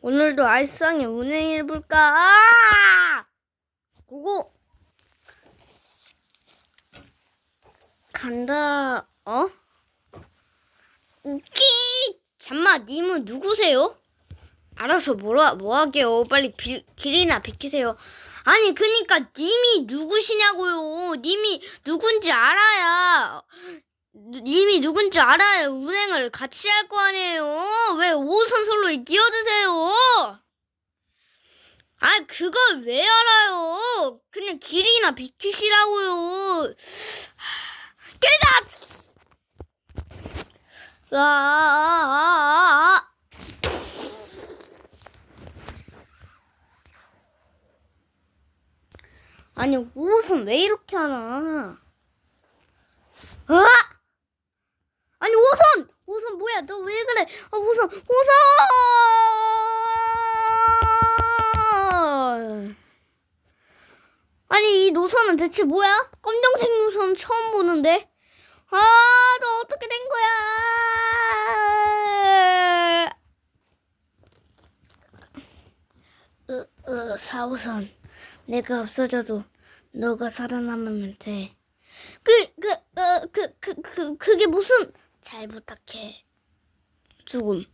오늘도 알상에 운행해볼까? 아! 고고! 간다, 어? 웃기! 잠마, 님은 누구세요? 알아서 뭐라, 뭐 하게요? 빨리 bil, 길이나 비키세요. 아니, 그니까, 님이 누구시냐고요? 님이 누군지 알아야, 님이 누군지 알아야 운행을 같이 할 거 아니에요? 왜 5호선 선로에 끼어드세요? 아, 그걸 왜 알아요? 그냥 길이나 비키시라고요. 길이다! 아, 아, 아, 아. 아니, 5호선 왜 이렇게 하나? 아! 아니, 5호선! 5호선 뭐야? 너 왜 그래? 아, 5호선! 5호선! 아니, 이 노선은 대체 뭐야? 검정색 노선 처음 보는데? 아, 너 어떻게 된 거야? 으, 으, 4호선. 내가 없어져도 너가 살아남으면 돼. 그, 그, 어, 그, 그, 그, 그게 무슨, 잘 부탁해. 죽음.